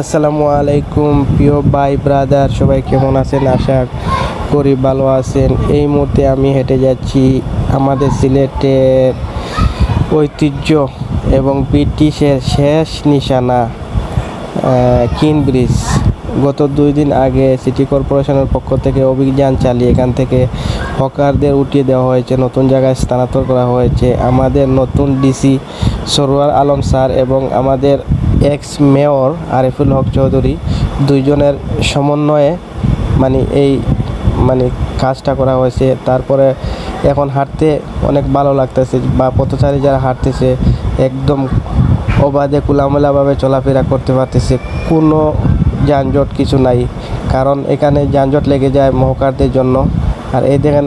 আসসালামু আলাইকুম, প্রিয় ভাই ব্রাদার সবাই কেমন আছেন? আশা করি ভালো আছেন। এই মুহূর্তে আমি হেঁটে যাচ্ছি আমাদের সিলেটের ঐতিহ্য এবং ব্রিটিশের শেষ নিশানা কিন ব্রিজ। গত দুই দিন আগে সিটি কর্পোরেশনের পক্ষ থেকে অভিযান চালিয়ে এখান থেকে হকারদের উঠিয়ে দেওয়া হয়েছে, নতুন জায়গায় স্থানান্তর করা হয়েছে। আমাদের নতুন ডিসি সরোয়ার আলম স্যার এবং আমাদের এক্স মেয়র আরিফুল হক চৌধুরী দুইজনের সমন্বয়ে মানে এই মানে কাজটা করা হয়েছে। তারপরে এখন হাঁটতে অনেক ভালো লাগতেছে বা পথচারী যারা হাঁটতেছে একদম অবাধে খোলামেলাভাবে চলাফেরা করতে পারতেছে। কোনো যানজট কিছু নাই, কারণ এখানে যানজট লেগে যায় মহকারদের জন্য। আর এই দেখেন,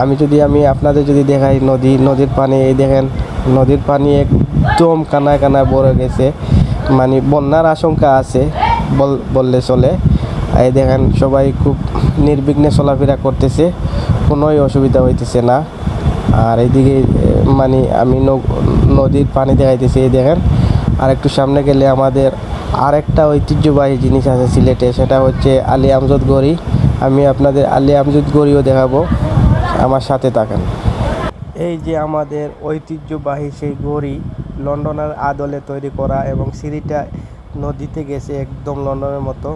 আমি যদি আমি আপনাদের যদি দেখাই নদী, নদীর পানি, এই দেখেন, নদীর পানি একদম কানায় কানায় ভরে গেছে। মানে বন্যার আশঙ্কা আছে, বল, বললে চলে। এই দেখেন, সবাই খুব নির্বিঘ্নে চলাফেরা করতেছে, কোনোই অসুবিধা হইতেছে না। আর এইদিকে মানে আমি নদীর পানি দেখাইতেছি, এই দেখেন। আর একটু সামনে গেলে আমাদের আরেকটা ঐতিহ্যবাহী জিনিস আছে সিলেটে, সেটা হচ্ছে আলী আমজদ গড়ি। আমি আপনাদের আলী আমজদ গড়িও দেখাবো, আমার সাথে থাকেন। এই যে আমাদের ঐতিহ্যবাহী সেই গড়ি লন্ডনের আদলে তৈরি করা এবং সিঁড়িটা নদীতে গেছে একদম লন্ডনের মতো।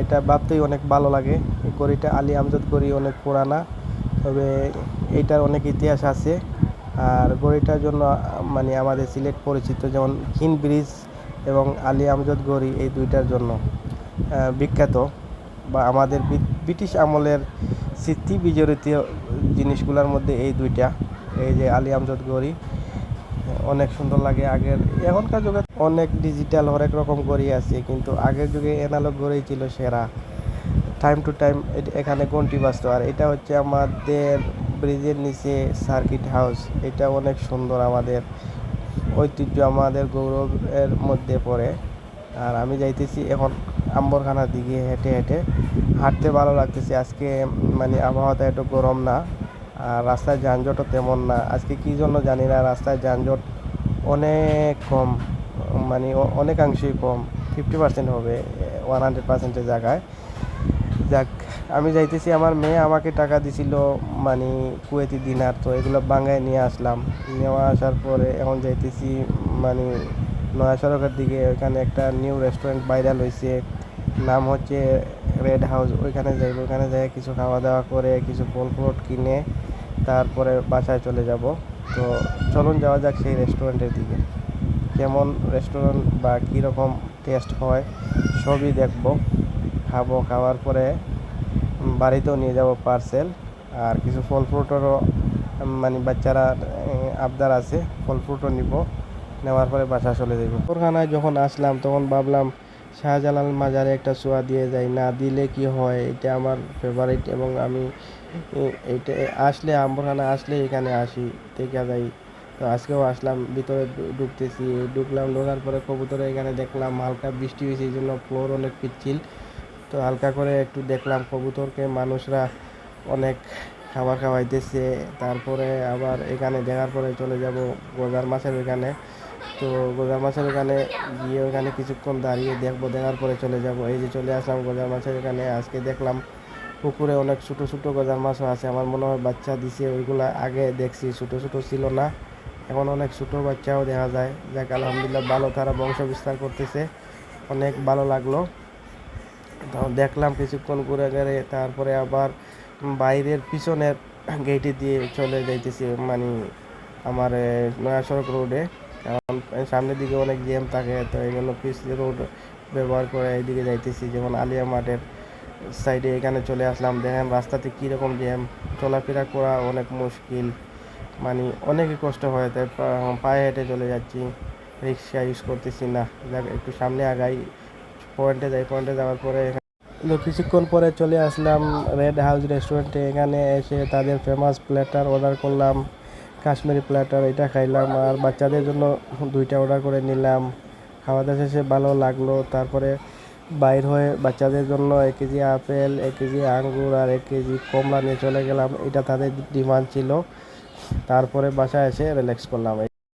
এটা ভাবতেই অনেক ভালো লাগে। এই গড়িটা আলী আমজদ গড়ি অনেক পুরানা, তবে এইটার অনেক ইতিহাস আছে। আর গড়িটার জন্য মানে আমাদের সিলেট পরিচিত যেমন খিন ব্রিজ এবং আলী আমজদ গড়ি এই দুইটার জন্য বিখ্যাত। বা আমাদের ব্রিটিশ আমলের স্মৃতি বিজড়িত জিনিসগুলোর মধ্যে এই দুইটা, এই যে আলী আমজদ গড়ি অনেক সুন্দর লাগে আগের এখনকার যুগে অনেক ডিজিটাল হরেক রকম গড়ি আছে, কিন্তু আগের যুগে অ্যানালগ গড়ি ছিল সেরা। টাইম টু টাইম এখানে ঘন্টি বাজতো, আর এটা হচ্ছে আমাদের ব্রিজের নিচে সার্কিট হাউস এটা অনেক সুন্দর আমাদের ঐতিহ্য, আমাদের গৌরবের মধ্যে পড়ে। আর আমি যাইতেছি এখন আম্বরখানার দিকে হেঁটে হেঁটে, হাঁটতে ভালো লাগতেছে, আজকে মানে আবহাওয়াটা একটু গরম না। আর রাস্তায় যানজটও তেমন না। আজকে কী জন্য জানি না রাস্তায় যানজট অনেক কম মানে অনেকাংশেই কম ফিফটি পার্সেন্ট হবে ওয়ান হান্ড্রেড পার্সেন্টের জায়গায়। যাক, আমি যাইতেছি, আমার মেয়ে আমাকে টাকা দিছিল মানে কুয়েতি দিনার, তো এগুলো বাঙ্গায় নিয়ে আসলাম। নেওয়া আসার পরে এখন যাইতেছি মানে নয়া সড়কের দিকে, ওইখানে একটা নিউ রেস্টুরেন্ট ভাইরাল হয়েছে নাম হচ্ছে রেড হাউস ওইখানে যাইব। ওইখানে যাই কিছু খাওয়া দাওয়া করে, কিছু ফল ফ্রুট কিনে তারপরে বাসায় চলে যাব। তো চলুন যাওয়া যাক সেই রেস্টুরেন্টের দিকে। কেমন রেস্টুরেন্ট বা কীরকম টেস্ট হয় সবই দেখব। খাব, খাওয়ার পরে বাড়িতেও নিয়ে যাব পার্সেল। আর কিছু ফল ফ্রুটেরও মানে বাচ্চারা আবদার আছে, ফল ফ্রুটও নিব। নেওয়ার পরে বাসা চলে যাব ওখানে যখন আসলাম, তখন ভাবলাম, শাহজালাল মাজারে একটা চোয়া দিয়ে যাই না দিলে কি হয়? এটা আমার ফেভারিট এবং আমি এইটা আসলে আম্বরখানা আসলে এখানে আসি থেকে যাই। তো আজকেও আসলাম, ভিতরে ঢুকতেছি ঢুকলাম ঢোকার পরে কবুতরে এখানে দেখলাম হালকা বৃষ্টি হয়েছে, এই জন্য ফ্লোর অনেক পিচ্ছিল। তো হালকা করে একটু দেখলাম কবুতরকে, মানুষরা অনেক খাবার খাওয়াইতেছে, তারপরে আবার এখানে দেখার পরে চলে যাব গোজার মাছের ওইখানে তো গজার মাছের ওখানে গিয়ে ওখানে কিছুক্ষণ দাঁড়িয়ে দেখব, দেখার পরে চলে যাব। এই যে চলে আসলাম গোজার মাছের এখানে আজকে দেখলাম পুকুরে অনেক ছোটো ছোটো গজার মাছও আছে। আমার মনে হয় বাচ্চা দিছে, ওইগুলা আগে দেখছি। ছোটো ছোটো ছিল না, এখন অনেক ছোটো বাচ্চাও দেখা যায়। যাক, আলহামদুলিল্লাহ ভালো, তারা বংশ বিস্তার করতেছে। অনেক ভালো লাগল। তো দেখলাম কিছুক্ষণ ঘুরে গেলে তারপরে আবার বাইরের পিছনের গেটে দিয়ে চলে যাইতেছি মানে আমার নয়া সড়ক রোডে। কারণ সামনের দিকে অনেক জ্যাম থাকে, তো এই জন্য পিস রোড ব্যবহার করে এইদিকে যাইতেছি। যেমন আলিয়া মাঠের সাইডে এখানে চলে আসলাম, দেখেন রাস্তাতে কীরকম জ্যাম, চলাফেরা করা অনেক মুশকিল মানে অনেকই কষ্ট হয়, তাই পায়ে হেঁটে চলে যাচ্ছি, রিক্সা ইউজ করতেছি না একটু সামনে আগাই পয়েন্টে যাই পয়েন্টে যাওয়ার পরে তো কিছুক্ষণ পরে চলে আসলাম রেড হাউস রেস্টুরেন্টে এখানে এসে তাদের ফেমাস প্ল্যাটার অর্ডার করলাম, কাশ্মীরি প্ল্যাটার এটা খাইলাম আর বাচ্চাদের জন্য দুইটা অর্ডার করে নিলাম, খাওয়া দাওয়া শেষে ভালো লাগল, তারপরে বাইর হয়ে বাচ্চাদের জন্য এক কেজি আপেল, এক কেজি আঙ্গুর আর এক কেজি কমলা নিয়ে চলে গেলাম। এটা তাদের ডিমান্ড ছিল। তারপরে বাসায় এসে রিল্যাক্স করলাম।